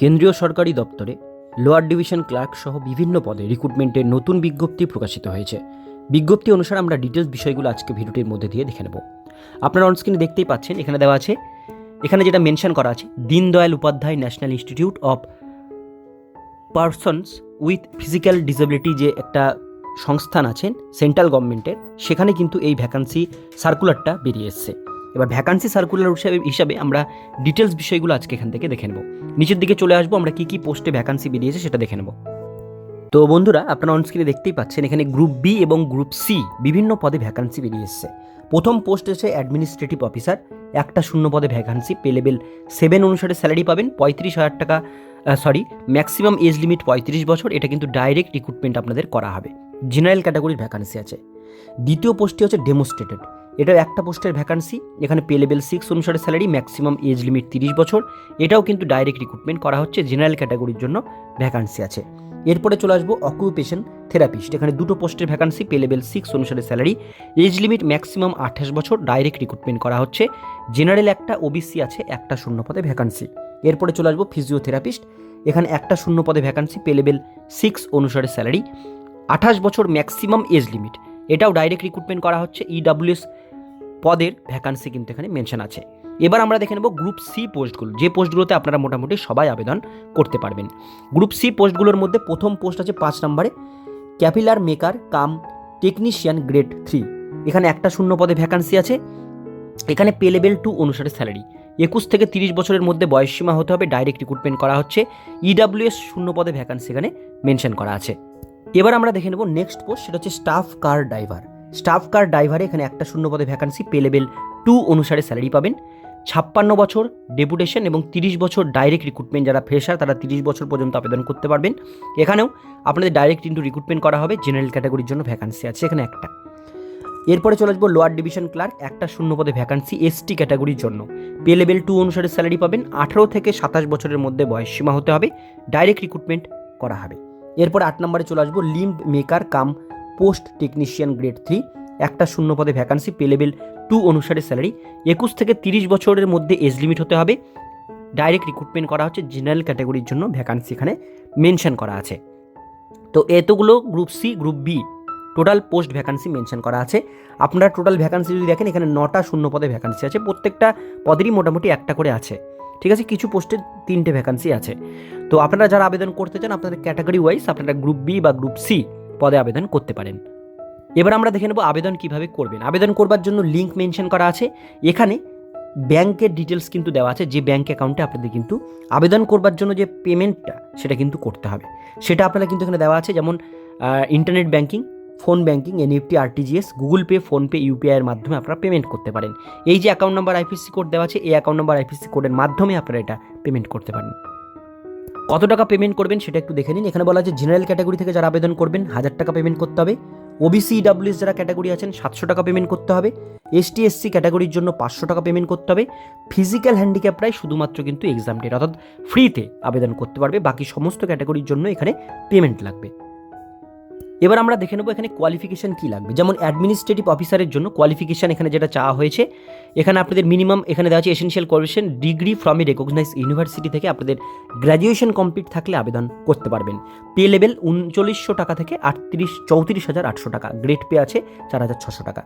কেন্দ্রীয় সরকারি দপ্তরে লোয়ার ডিভিশন ক্লার্ক সহ বিভিন্ন পদে রিক্রুটমেন্টের নতুন বিজ্ঞপ্তি প্রকাশিত হয়েছে। বিজ্ঞপ্তি অনুসারে আমরা ডিটেলস বিষয়গুলো আজকে ভিডিওটির মধ্যে দিয়ে দেখে নেব। আপনারা অনস্ক্রিনে দেখতেই পাচ্ছেন, এখানে দেওয়া আছে, এখানে যেটা মেনশন করা আছে, Deendayal Upadhyaya national institute of persons with physical disability যে একটা সংস্থান আছেন, সেন্ট্রাল গভর্নমেন্টের, সেখানে কিন্তু এই ভ্যাকান্সি সার্কুলারটা বেরিয়ে এসছে। এবার ভ্যাকান্সি সার্কুলার হিসাবে হিসাবে আমরা ডিটেলস বিষয়গুলো আজকে এখান থেকে দেখে নেব। নিচের দিকে চলে আসব, আমরা কী কী পোস্টে ভ্যাকান্সি বেরিয়েছে সেটা দেখে নেব। তো বন্ধুরা, আপনারা অনস্ক্রিনে দেখতেই পাচ্ছেন, এখানে গ্রুপ বি এবং গ্রুপ সি বিভিন্ন পদে ভ্যাকান্সি বেরিয়ে এসছে। প্রথম পোস্ট এসে অ্যাডমিনিস্ট্রেটিভ অফিসার একটা শূন্য পদে ভ্যাকান্সি পে লেভেল সেভেন অনুসারে স্যালারি পাবেন, পঁয়ত্রিশ হাজার টাকা সরি ম্যাক্সিমাম এজ লিমিট পঁয়ত্রিশ বছর, এটা কিন্তু ডাইরেক্ট রিক্রুটমেন্ট আপনাদের করা হবে। জেনারেল ক্যাটাগরির ভ্যাকান্সি আছে। দ্বিতীয় পোস্টটি হচ্ছে ডেমোস্ট্রেটেড এটাও একটা পোস্টের ভ্যাকান্সি এখানে পে লেভেল সিক্স অনুসারে স্যালারি ম্যাক্সিমাম এজ লিমিট তিরিশ বছর। এটাও কিন্তু ডাইরেক্ট রিক্রুটমেন্ট করা হচ্ছে জেনারেল ক্যাটাগরির জন্য ভ্যাকান্সি আছে। এরপরে চলে আসব অকুপেশন থেরাপিস্ট এখানে দুটো পোস্টের ভ্যাকান্সি পে লেভেল সিক্স অনুসারে স্যালারি এজ লিমিট ম্যাক্সিমাম আঠাশ বছর ডাইরেক্ট রিক্রুটমেন্ট করা হচ্ছে। জেনারেল একটা ওবিসি আছে, একটা শূন্য পদে ভ্যাকান্সি এরপরে চলে আসব ফিজিওথেরাপিস্ট এখানে একটা শূন্য পদে ভ্যাকান্সি পে লেভেল সিক্স অনুসারে স্যালারি আঠাশ বছর ম্যাক্সিমাম এজ লিমিট এটাও ডাইরেক্ট রিক্রুটমেন্ট করা হচ্ছে ইডাব্লিউএস পদের ভ্যাকান্সি কিন্তু এখানে মেনশন আছে। এবার আমরা দেখে নেব গ্রুপ সি পোস্টগুলো যে পোস্টগুলোতে আপনারা মোটামুটি সবাই আবেদন করতে পারবেন। গ্রুপ সি পোস্টগুলোর মধ্যে প্রথম পোস্ট আছে পাঁচ নম্বরে caliper maker cum technician grade three এখানে একটা শূন্য পদে ভ্যাকান্সি আছে। এখানে পে লেভেল টু অনুসারে স্যালারি একুশ থেকে তিরিশ বছরের মধ্যে বয়সসীমা হতে হবে ডাইরেক্ট রিক্রুটমেন্ট করা হচ্ছে। ইডাব্লিউএস শূন্য পদে ভ্যাকান্সি এখানে মেনশন করা আছে। এবার আমরা দেখে নেব নেক্সট পোস্ট সেটা হচ্ছে staff car driver staff car ড্রাইভারে এখানে একটা শূন্য পদে ভ্যাকান্সি পে লেভেল টু অনুসারে স্যালারি পাবেন। ছাপ্পান্ন বছর ডেপুটেশন এবং তিরিশ বছর ডাইরেক্ট রিক্রুটমেন্ট যারা ফ্রেশার তারা তিরিশ বছর পর্যন্ত আবেদন করতে পারবেন। এখানেও আপনাদের ডাইরেক্ট ইন্টু রিক্রুটমেন্ট করা হবে জেনারেল ক্যাটাগরির জন্য ভ্যাকান্সি আছে এখানে একটা। এরপরে চলে আসব লোয়ার ডিভিশন ক্লার্ক একটা শূন্য পদে ভ্যাকান্সি এসটি ক্যাটাগরির জন্য। পে লেভেল টু অনুসারে স্যালারি পাবেন, আঠারো থেকে সাতাশ বছরের মধ্যে বয়স সীমা হতে হবে ডাইরেক্ট রিক্রুটমেন্ট করা হবে। এরপর আট নম্বরে চলে আসব limb maker cum post technician grade three, একটা শূন্য পদে ভ্যাকান্সি পে লেভেল টু অনুসারে স্যালারি, একুশ থেকে তিরিশ বছরের মধ্যে এজ লিমিট হতে হবে। ডাইরেক্ট রিক্রুটমেন্ট করা হচ্ছে জেনারেল ক্যাটাগরির জন্য, ভ্যাকান্সি এখানে মেনশন করা আছে। তো এতগুলো group C, group B, total post vacancy mention করা আছে। আপনারা টোটাল ভ্যাকান্সি যদি দেখেন, এখানে নটা শূন্য পদে ভ্যাকান্সি আছে, প্রত্যেকটা পদেরই মোটামুটি একটা করে আছে। ঠিক আছে, কিছু পোস্টে তিনটে ভ্যাকান্সি আছে। তো আপনারা যারা আবেদন করতে চান, আপনাদের ক্যাটাগরি ওয়াইজ আপনারা গ্রুপ বি বা গ্রুপ সি পদে আবেদন করতে পারেন। এবার আমরা দেখে নেব আবেদন কীভাবে করবেন। আবেদন করবার জন্য লিঙ্ক মেনশন করা আছে। এখানে ব্যাংকের ডিটেলস কিন্তু দেওয়া আছে। যে ব্যাংক অ্যাকাউন্টে আপনাদের কিন্তু আবেদন করবার জন্য যে পেমেন্টটা সেটা কিন্তু করতে হবে। সেটা আপনারা কিন্তু এখানে দেওয়া আছে। যেমন internet banking phone banking NEFT RTGS Google Pay PhonePe ইউপিআইয়ের মাধ্যমে আপনারা পেমেন্ট করতে পারেন। এই যে অ্যাকাউন্ট নাম্বার আইপিসি কোড দেওয়া আছে, এই অ্যাকাউন্ট নাম্বার আইপিসি কোডের মাধ্যমে আপনারা এটা পেমেন্ট করতে পারেন। কত টাকা পেমেন্ট করবেন সেটা একটু দেখে নিন। এখানে বলা আছে জেনারেল ক্যাটাগরি থেকে যারা আবেদন করবেন, হাজার টাকা পেমেন্ট করতে হবে। ওবিসি ডাব্লিউএস যারা ক্যাটাগরি আছেন, সাতশো টাকা পেমেন্ট করতে হবে। এসটি এসসি ক্যাটাগরির জন্য পাঁচশো টাকা পেমেন্ট করতে হবে। ফিজিক্যাল হ্যান্ডিক্যাপরাই শুধুমাত্র কিন্তু এক্সাম ডেট অর্থাৎ ফ্রিতে আবেদন করতে পারবে। বাকি সমস্ত ক্যাটাগরির জন্য এখানে পেমেন্ট লাগবে। এবার আমরা দেখে নেব এখানে কোয়ালিফিকেশান কী লাগবে। যেমন অ্যাডমিনিস্ট্রেটিভ অফিসারের জন্য কোয়ালিফিকেশান এখানে যেটা চাওয়া হয়েছে, এখানে আপনাদের মিনিমাম এখানে দেওয়া আছে essential qualification degree from a recognise university থেকে আপনাদের গ্র্যাজুয়েশন কমপ্লিট থাকলে আবেদন করতে পারবেন। পে লেভেল উনচল্লিশশো টাকা থেকে আটত্রিশ, চৌত্রিশ হাজার আটশো টাকা। গ্রেড পে আছে চার হাজার ছশো টাকা।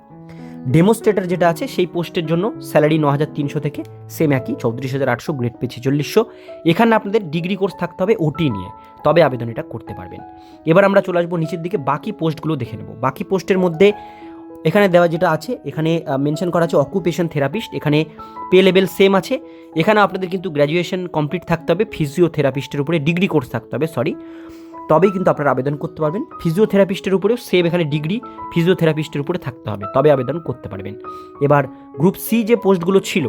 ডেমোস্ট্রেটার যেটা আছে, সেই পোস্টের জন্য স্যালারি ন হাজার তিনশো থেকে সেম একই, চৌত্রিশ হাজার আটশো গ্রেড পে ছেচল্লিশশো এখানে আপনাদের ডিগ্রি কোর্স থাকতে হবে ওটি নিয়ে, তবে আবেদন এটা করতে পারবেন। এবার আমরা চলে আসব নিচের দিকে, বাকি পোস্টগুলো দেখে নেব। বাকি পোস্টের মধ্যে এখানে দেওয়া যেটা আছে, এখানে মেনশন করা আছে অকুপেশন থেরাপিস্ট এখানে পে লেভেল সেম আছে। এখানে আপনাদের কিন্তু গ্র্যাজুয়েশন কমপ্লিট থাকতে হবে ফিজিওথেরাপিস্টের উপরে ডিগ্রি কোর্স থাকতে হবে সরি তবেই কিন্তু আপনারা আবেদন করতে পারবেন। ফিজিওথেরাপিস্টের উপরেও সেম এখানে ডিগ্রি ফিজিওথেরাপিস্টের উপরে থাকতে হবে, তবে আবেদন করতে পারবেন। এবার গ্রুপ সি যে পোস্টগুলো ছিল,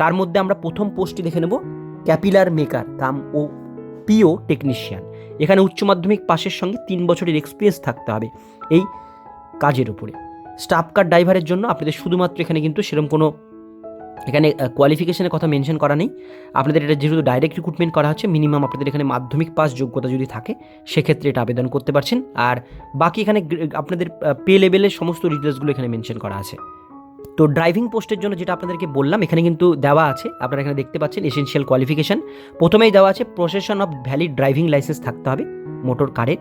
তার মধ্যে আমরা প্রথম পোস্টটি দেখে নেব ক্যাপিলার মেকার কাম ও পিও টেকনিশিয়ান এখানে উচ্চ মাধ্যমিক পাশের সঙ্গে তিন বছরের এক্সপিরিয়েন্স থাকতে হবে এই কাজের উপরে। স্টাফ কার ড্রাইভারের জন্য আপনাদের শুধুমাত্র এখানে কিন্তু সেরকম কোনো এখানে কোয়ালিফিকেশনের কথা মেনশন করা নেই। আপনাদের এটা যেহেতু ডাইরেক্ট রিক্রুটমেন্ট করা হচ্ছে মিনিমাম আপনাদের এখানে মাধ্যমিক পাস যোগ্যতা যদি থাকে, সেক্ষেত্রে এটা আবেদন করতে পারছেন। আর বাকি এখানে আপনাদের পে লেভেলের সমস্ত ডিটেলসগুলো এখানে মেনশন করা আছে। তো ড্রাইভিং পোস্টের জন্য যেটা আপনাদেরকে বললাম, এখানে কিন্তু দেওয়া আছে, আপনারা এখানে দেখতে পাচ্ছেন এসেনশিয়াল কোয়ালিফিকেশন প্রথমেই দেওয়া আছে possession of valid driving licence থাকতে হবে মোটর কারের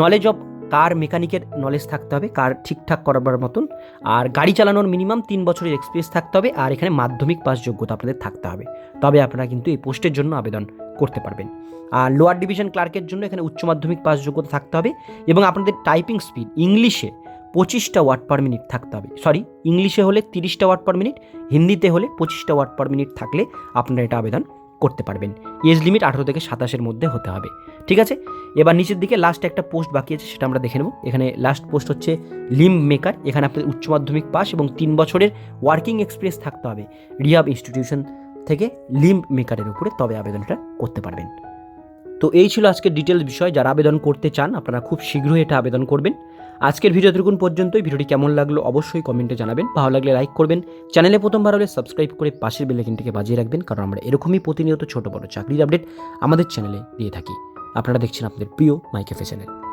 নলেজ অফ কার মেকানিকের নলেজ থাকতে হবে, কার ঠিকঠাক করাবার মতন। আর গাড়ি চালানোর মিনিমাম তিন বছরের এক্সপিরিয়েন্স থাকতে হবে, আর এখানে মাধ্যমিক পাস যোগ্যতা আপনাদের থাকতে হবে। তবে আপনারা কিন্তু এই পোস্টের জন্য আবেদন করতে পারবেন। আর লোয়ার ডিভিশন ক্লার্কের জন্য এখানে উচ্চ মাধ্যমিক পাস যোগ্যতা থাকতে হবে, এবং আপনাদের টাইপিং স্পিড ইংলিশে পঁচিশটা ওয়ার্ড পার মিনিট থাকতে হবে। সরি ইংলিশে হলে তিরিশটা ওয়ার্ড পার মিনিট হিন্দিতে হলে পঁচিশটা ওয়ার্ড পার মিনিট থাকলে আপনারা এটা আবেদন করতে পারবেন। এজ লিমিট আঠারো থেকে সাতাশের মধ্যে হতে হবে। ঠিক আছে? এবার নিচের দিকে লাস্ট একটা পোস্ট বাকি আছে, সেটা আমরা দেখে নেব। এখানে লাস্ট পোস্ট হচ্ছে লিম মেকার এখানে আপনাদের উচ্চ মাধ্যমিক পাস এবং তিন বছরের ওয়ার্কিং এক্সপিরিয়েন্স থাকতে হবে। রিহাব ইনস্টিটিউশন থেকে লিম মেকারের উপরে তবে আবেদনটা করতে পারবেন। তো এই ছিল আজকের ডিটেলস বিষয়। যারা আবেদন করতে চান, আপনারা খুব শীঘ্রই এটা আবেদন করবেন। আজকের ভিডিও এতটুকুন পর্যন্তই। ভিডিওটি কেমন লাগল অবশ্যই কমেন্টে জানাবেন। ভালো লাগলে লাইক করবেন। চ্যানেলে প্রথমবার হলে সাবস্ক্রাইব করে পাশের বেলাইকিনটিকে বাজিয়ে রাখবেন, কারণ আমরা এরকমই প্রতিনিয়ত ছোট বড় চাকরির আপডেট আমাদের চ্যানেলে দিয়ে থাকি। আপনারা দেখছেন আপনাদের প্রিয় মাইকে চ্যানেল।